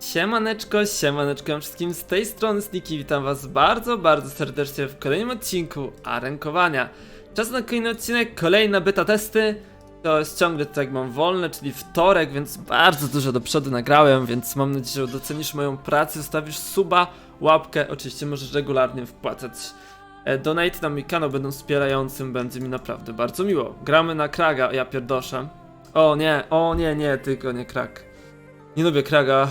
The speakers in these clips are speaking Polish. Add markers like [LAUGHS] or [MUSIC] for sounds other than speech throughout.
Siemaneczko, siemaneczko wszystkim z tej strony Sniki, witam was bardzo, bardzo serdecznie w kolejnym odcinku Arenkowania. Czas na kolejny odcinek, kolejne beta testy. To jest ciągle tak jak mam wolne, czyli wtorek, więc bardzo dużo do przodu nagrałem, więc mam nadzieję, że docenisz moją pracę, zostawisz suba, łapkę, oczywiście możesz regularnie wpłacać e, donate na mój kanał, będą wspierającym, będzie mi naprawdę bardzo miło. Gramy na Kraga, ja pierdoszę. O nie, o nie, nie, tylko nie Krag. Nie lubię Kraga,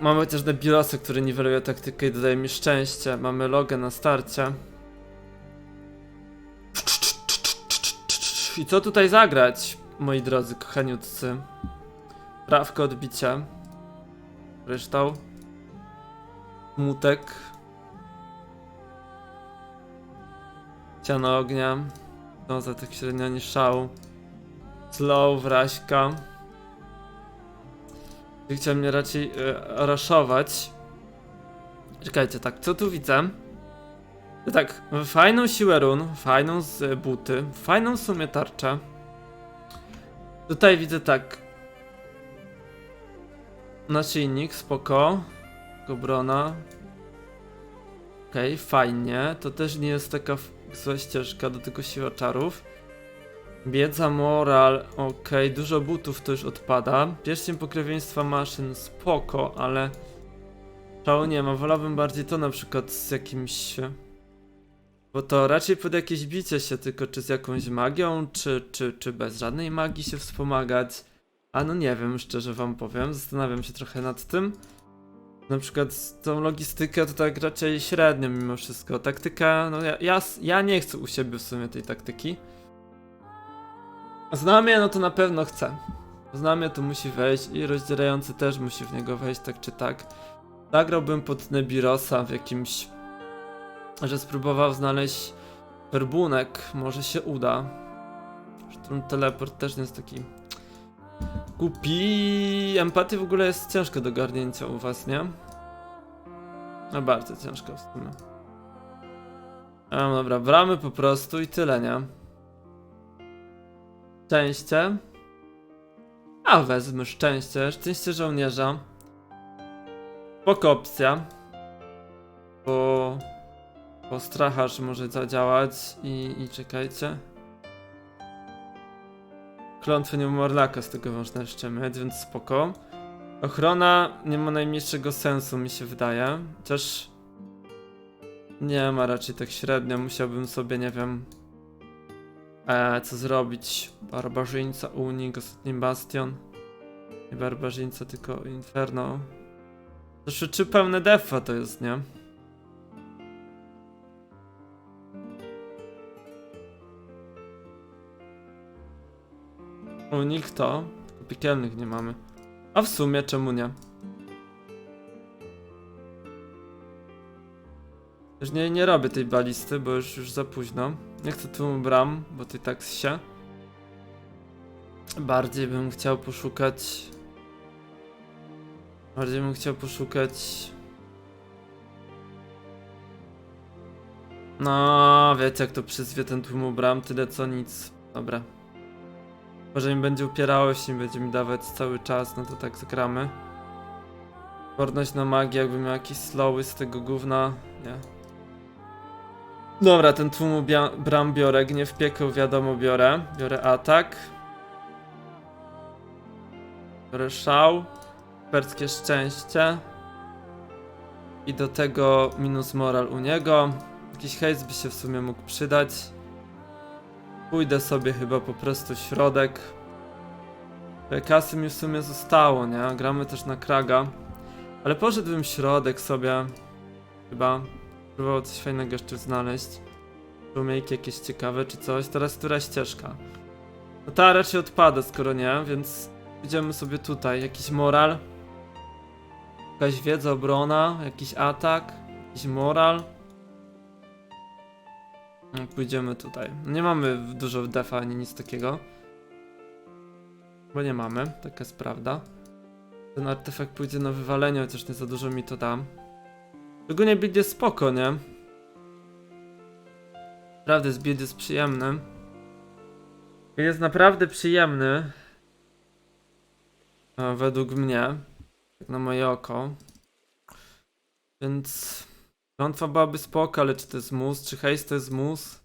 mamy też Nebulosy, który niweluje taktykę i dodaje mi szczęście. Mamy logę na starcie. I co tutaj zagrać, moi drodzy, kochaniutcy? Prawko odbicia. Kryształ. Mutek. Ciano ognia. No za tak średnio nie szał. Slow, wraśka. Chciał mnie raczej e, raszować. Czekajcie, tak, co tu widzę? Tak, fajną siłę run, fajną z buty, fajną w sumie tarczę. Tutaj widzę tak. Naszyjnik, spoko. Gobrona. Okej, fajnie. To też nie jest taka zła ścieżka do tego siła czarów. Biedza, moral, okej, dużo butów to już odpada. Pierścień pokrewieństwa maszyn, spoko, ale... Szału nie ma, wolałbym bardziej to na przykład z jakimś... Bo to raczej pod jakieś bicie się, tylko czy z jakąś magią, czy, czy, czy bez żadnej magii się wspomagać. A no nie wiem, szczerze wam powiem, zastanawiam się trochę nad tym. Na przykład tą logistykę to tak raczej średnio mimo wszystko. Taktyka, no ja, ja, ja nie chcę u siebie w sumie tej taktyki. Znamie, no to na pewno chcę. Znamie to musi wejść i rozdzierający też musi w niego wejść, tak czy tak. Zagrałbym pod Nebirosa w jakimś... Że spróbował znaleźć werbunek, może się uda. Szturm teleport też nie jest taki... Głupi... Empatii w ogóle jest ciężko do garnięcia u was, nie? No bardzo ciężko w sumie. No dobra, bramy po prostu i tyle, nie? Szczęście. A wezmę szczęście. Szczęście żołnierza. Spoko opcja. Bo... Bo stracharz może zadziałać i, i czekajcie. Klątwy nie Morlaka z tego można jeszcze mieć, więc spoko. Ochrona nie ma najmniejszego sensu mi się wydaje. Chociaż... Nie ma raczej tak średnio. Musiałbym sobie, nie wiem... E, co zrobić? Barbarzyńca, unik, ostatni bastion. Nie barbarzyńca, tylko inferno. Zresztą czy pełne defa to jest, nie? Unik to, piekielnych nie mamy. A w sumie czemu nie? Już nie, nie robię tej balisty, bo już, już za późno. Nie chcę tu bram, bo i tak się. Bardziej bym chciał poszukać. Bardziej bym chciał poszukać. No, wiecie jak to przyzwie ten tłum bram, tyle co nic. Dobra. Może mi będzie upierało się, będzie mi dawać cały czas, no to tak zagramy. Porność na magię, jakby miał jakieś slowy z tego gówna. Nie. Dobra, ten tłum bia- bram biorę, gniew wiadomo biorę. Biorę atak. Biorę szał. Perskie szczęście. I do tego minus moral u niego. Jakiś hejs by się w sumie mógł przydać. Pójdę sobie chyba po prostu środek. Kasy mi w sumie zostało, nie? Gramy też na Kraga. Ale poszedłbym środek sobie. Chyba. Próbował coś fajnego jeszcze znaleźć. Rumiejki jakieś ciekawe czy coś. Teraz która ścieżka? No ta raczej odpada, skoro nie, więc idziemy sobie tutaj. Jakiś moral. Jakaś wiedza, obrona, jakiś atak, jakiś moral. No, pójdziemy tutaj. Nie mamy dużo defa ani nic takiego. Bo nie mamy, taka jest prawda. Ten artefakt pójdzie na wywalenie, chociaż nie za dużo mi to da. Szczególnie build jest spoko, nie? Naprawdę, build jest przyjemny. Jest naprawdę przyjemny. według mnie, tak na moje oko. Więc klątwa byłaby spoko, ale czy to jest mus, czy hejs to jest mus?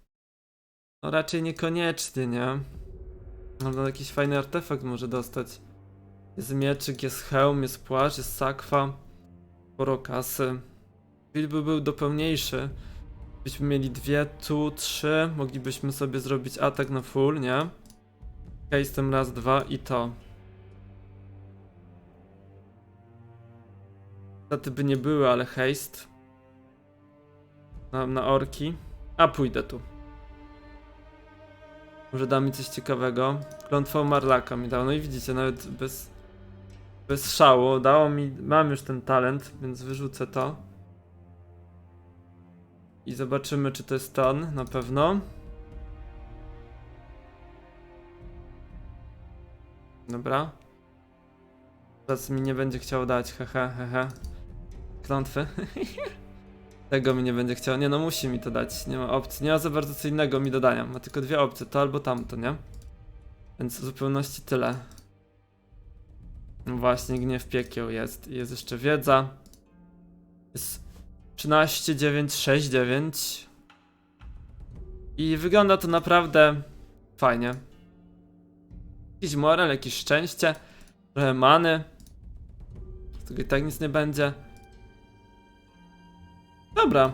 No raczej niekoniecznie, nie? Można jakiś fajny artefakt może dostać. Jest mieczyk, jest hełm, jest płaszcz, jest sakwa. Sporo kasy. Build by był dopełniejszy. Byśmy mieli dwie, tu, trzy. Moglibyśmy sobie zrobić atak na full, nie? Case tym raz, dwa i to. Staty by nie były, ale haste. Na, na orki. A pójdę tu. Może da mi coś ciekawego. Klątwą Marlaka mi dał. No i widzicie, nawet bez, bez szału. Dało mi. Mam już ten talent, więc wyrzucę to. I zobaczymy, czy to jest ton. Na pewno. Dobra. Teraz mi nie będzie chciał dać, hehe, hehe. Klątwy. [LAUGHS] Tego mi nie będzie chciał. Nie no, musi mi to dać. Nie ma opcji. Nie ma za bardzo co innego mi dodania. Ma tylko dwie opcje, to albo tamto, nie? Więc w zupełności tyle. No właśnie, gniew piekieł jest. Jest jeszcze wiedza. Jest 13, 9, 6, 9. I wygląda to naprawdę fajnie. Jakiś moral, jakieś szczęście, trochę many. Z tego i tak nic nie będzie. Dobra.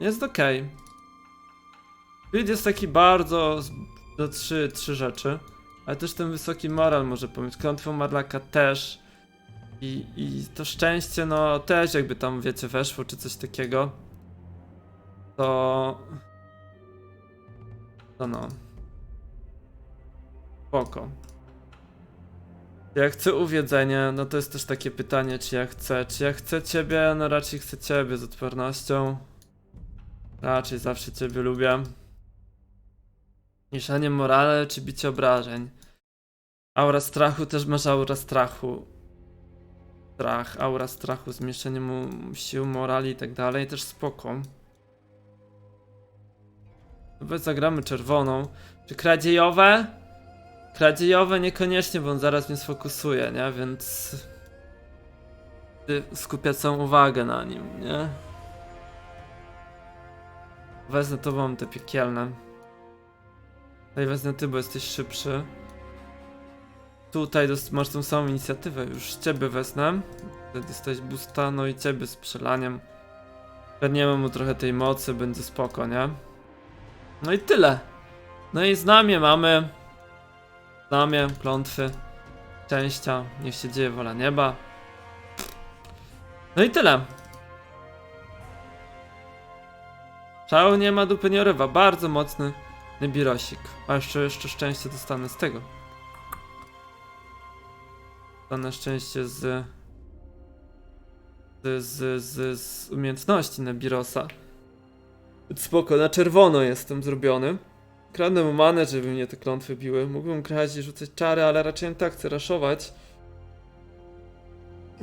Jest ok. Build jest taki bardzo do trzy, trzy rzeczy. Ale też ten wysoki moral może pomóc. Klątwą Marlaka też. I, I to szczęście, no też jakby tam wiecie weszło czy coś takiego. To... To no. Spoko. Czy ja chcę uwiedzenie? No to jest też takie pytanie, czy ja chcę. Czy ja chcę ciebie? No raczej chcę ciebie z odpornością. Raczej zawsze ciebie lubię. Niszanie morale czy bicie obrażeń? Aura strachu też masz aura strachu. Strach, aura strachu, zmniejszenie mu sił, morali i tak dalej, też spoko. Dobra, zagramy czerwoną. Czy kradziejowe? Kradziejowe niekoniecznie, bo on zaraz mnie sfokusuje, nie? Więc... Ty skupiać całą uwagę na nim, nie? Wezmę to, bo mam te piekielne. Tutaj wezmę ty, bo jesteś szybszy. Tutaj masz tą samą inicjatywę, już ciebie wezmę. Wtedy boosta, no i ciebie z przelaniem. Pewniemy mu trochę tej mocy, będzie spoko, nie? No i tyle. No i znamie mamy. Znamie, klątwy, szczęścia, niech się dzieje wola nieba. No i tyle. Szał nie ma dupy nie rywa, bardzo mocny Nebirosik. A jeszcze, jeszcze szczęście dostanę z tego. Dostanę szczęście z... Z, z, z, z umiejętności Nebirosa. Spoko, na czerwono jestem zrobiony. Kradnę mu manę, żeby mnie te klątwy biły. Mógłbym grać i rzucać czary, ale raczej tak chcę raszować.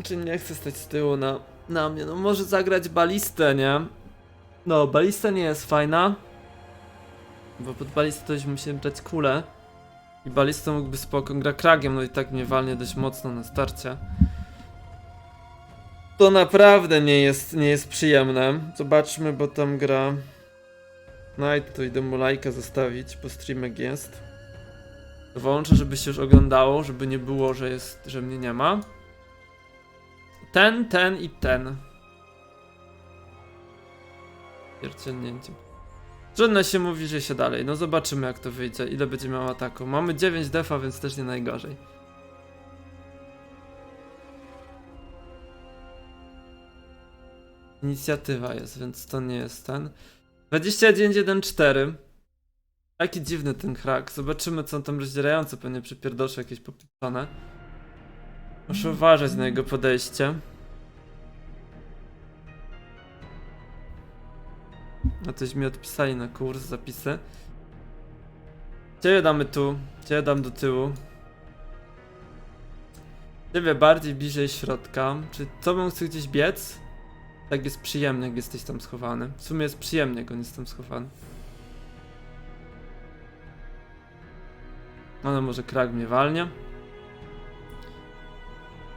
Czy nie chcę stać z tyłu na, na mnie. No może zagrać balistę, nie? No, balista nie jest fajna. Bo pod balistę to już musimy brać kulę. I balistą mógłby spoko gra kragiem, no i tak mnie walnie dość mocno na starcie. To naprawdę nie jest, nie jest przyjemne. Zobaczmy, bo tam gra... Night, to idę mu lajka zostawić, bo streamek jest. Włączę, żeby się już oglądało, żeby nie było, że jest, że mnie nie ma. Ten, ten i ten. Pierdzielnięcie. Żadne się mówi, że się dalej. No zobaczymy jak to wyjdzie, ile będzie miał ataku. Mamy 9 defa, więc też nie najgorzej. Inicjatywa jest, więc to nie jest ten. 21.1.4 Taki dziwny ten hrak. Zobaczymy co on tam rozdzierające, pewnie przypierdosze jakieś popisane. Muszę uważać na jego podejście. Coś mi odpisali na kurs, zapisy. Ciebie damy tu, ciebie dam do tyłu. Ciebie bardziej bliżej środka. Czy tobą chce gdzieś biec? Tak jest przyjemnie, jak jesteś tam schowany. W sumie jest przyjemnie, jak on jest tam schowany. Ale może krak mnie walnie.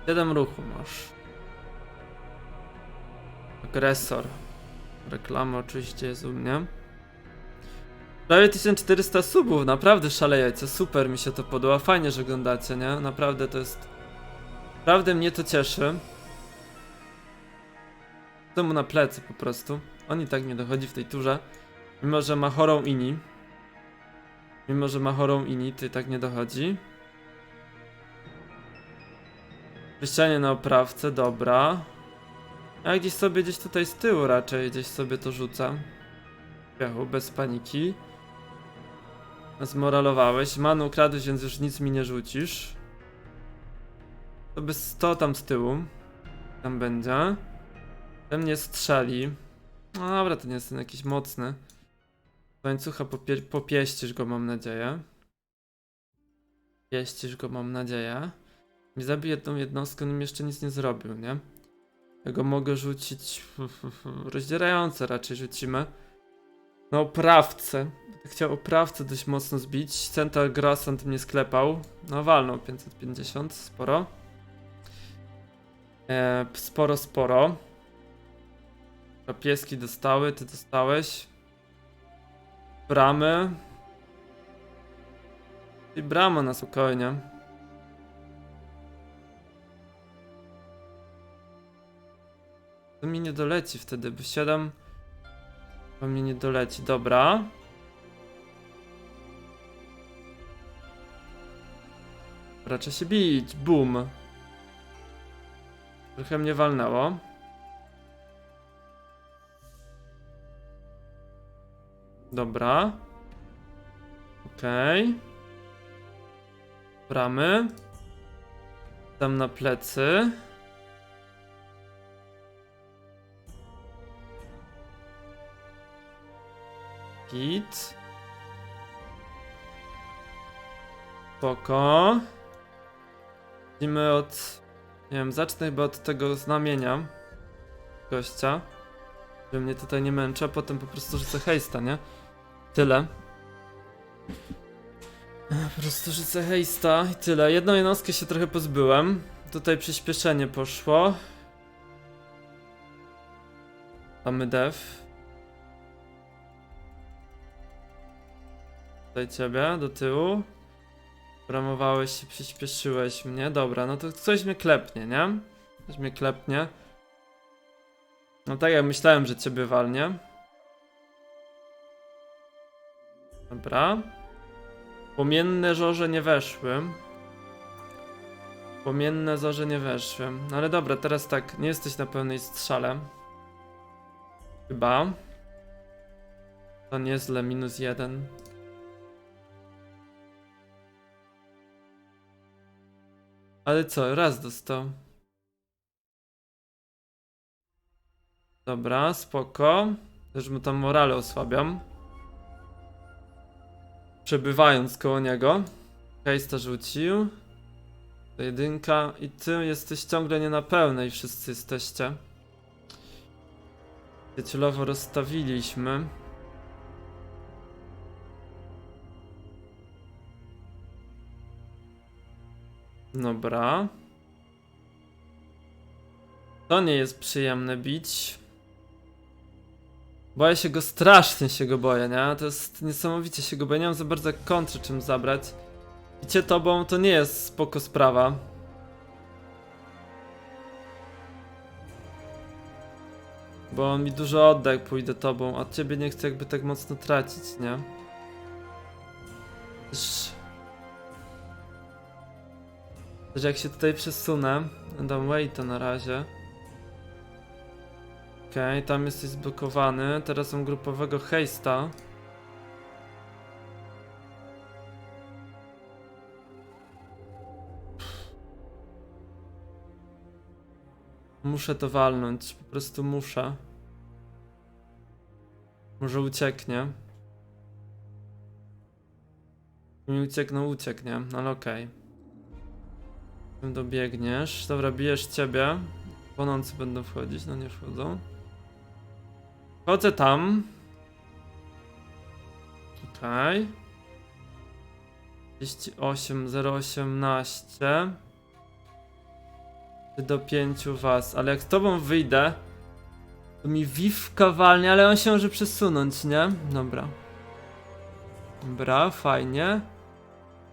7 ruchu masz. Agresor. Reklama oczywiście jest u mnie. Prawie 1400 subów, naprawdę szalejecie, super mi się to podoba, fajnie, że oglądacie, nie? Naprawdę to jest... Naprawdę mnie to cieszy. To mu na plecy po prostu. On i tak nie dochodzi w tej turze. Mimo, że ma chorą ini. Mimo, że ma chorą ini, to i tak nie dochodzi. Wyścianie na oprawce, dobra. Ja gdzieś sobie, gdzieś tutaj z tyłu raczej, gdzieś sobie to rzucam. Piachu, bez paniki. Zmoralowałeś. Manu ukradłeś, więc już nic mi nie rzucisz. To by 100 tam z tyłu. Tam będzie. Ten mnie strzeli. No dobra, to nie jest ten jakiś mocny. Łańcucha popie popieścisz go, mam nadzieję. Pieścisz go, mam nadzieję. Mi zabije tą jednostkę, mi jeszcze nic nie zrobił, nie? Ja go mogę rzucić... [LAUGHS] Rozdzierające raczej rzucimy. Na oprawcę. Chciał oprawcę dość mocno zbić. Central Grassant mnie sklepał. No walnął 550, sporo. E, sporo, sporo. A Pieski dostały, ty dostałeś. Bramy. I brama na spokojnie. To mi nie doleci wtedy, bo 7 to mi nie doleci, dobra. Raczej się bić, boom. Trochę mnie walnęło. Dobra. Okej. Bramy. Tam na plecy. Git. Spoko. Zacznijmy od... Nie wiem, zacznę chyba od tego znamienia gościa. Że mnie tutaj nie męczy, a potem po prostu rzucę hejsta, nie? Tyle. Po prostu rzucę hejsta i tyle. Jedną jednostkę się trochę pozbyłem. Tutaj przyspieszenie poszło. Mamy def. Tutaj ciebie, do tyłu. Bramowałeś się, przyspieszyłeś mnie. Dobra, no to coś mnie klepnie, nie? Coś mnie klepnie. No tak jak myślałem, że ciebie walnie. Dobra. Płomienne żorze nie weszły. Płomienne zorze nie weszły. No ale dobra, teraz tak, nie jesteś na pełnej strzale. Chyba. To niezle, minus jeden. Ale co, raz dostał. Dobra, spoko. Też mu tam morale osłabiam. Przebywając koło niego. Hejsta rzucił. To jedynka. I ty jesteś ciągle nie na pełnej, wszyscy jesteście. Celowo rozstawiliśmy. Dobra. To nie jest przyjemne bić. Boję się go, strasznie się go boję, nie? To jest niesamowicie się go boję, nie mam za bardzo kontry czym zabrać. Bicie tobą to nie jest spoko sprawa. Bo on mi dużo odda jak pójdę tobą, a ciebie nie chcę jakby tak mocno tracić, nie? Też... Też jak się tutaj przesunę, dam waita na razie. Okej, tam jesteś zblokowany. Teraz mam grupowego hejsta. Muszę to walnąć, po prostu muszę. Może ucieknie. Mi uciekną, ucieknie, ale okej. Okay. Dobiegniesz. Dobra, bijesz ciebie. Płonący będą wchodzić, no nie wchodzą. Wchodzę tam. Okej. 38, 018. Czy do pięciu was, ale jak z tobą wyjdę, to mi Viv kawalnie, ale on się może przesunąć, nie? Dobra. Dobra, fajnie.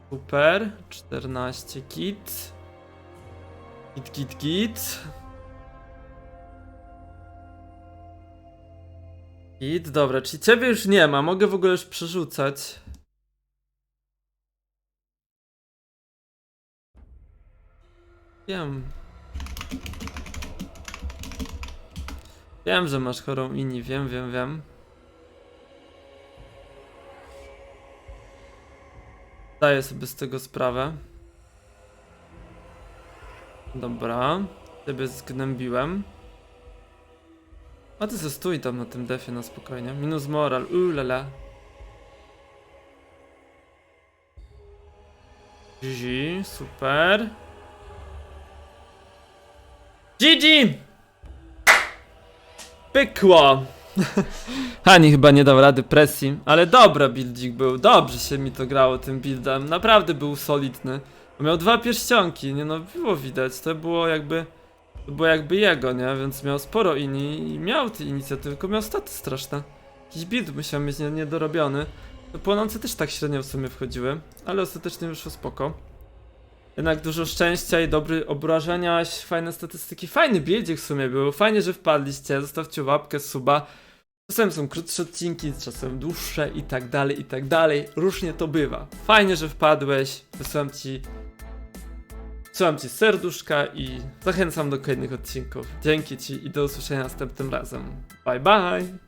Super. 14 kit. Git, git, git. Git, dobra, czyli ciebie już nie ma, mogę w ogóle już przerzucać. Wiem. Wiem, że masz chorą inni, wiem, wiem, wiem. Zdaję sobie z tego sprawę. Dobra. Ciebie zgnębiłem. A ty ze stój tam na tym defie na spokojnie. Minus moral, ulala. GG, super. GG! Pykło! [LAUGHS] Hani chyba nie dał rady presji, ale dobra buildzik był, dobrze się mi to grało tym buildem, naprawdę był solidny. Miał dwa pierścionki, nie no, było widać, to było jakby, to było jakby jego, nie, więc miał sporo ini i miał te inicjatywy, tylko miał staty straszne. Jakiś build musiał mieć nie- niedorobiony. Te płonące też tak średnio w sumie wchodziły, ale ostatecznie wyszło spoko. Jednak dużo szczęścia i dobry obrażenia, fajne statystyki, fajny buildzik w sumie był, fajnie, że wpadliście, zostawcie łapkę, suba. Czasem są krótsze odcinki, czasem dłuższe i tak dalej, i tak dalej. Różnie to bywa. Fajnie, że wpadłeś. Wysyłam ci. Wysyłam ci serduszka i zachęcam do kolejnych odcinków. Dzięki ci i do usłyszenia następnym razem. Bye bye!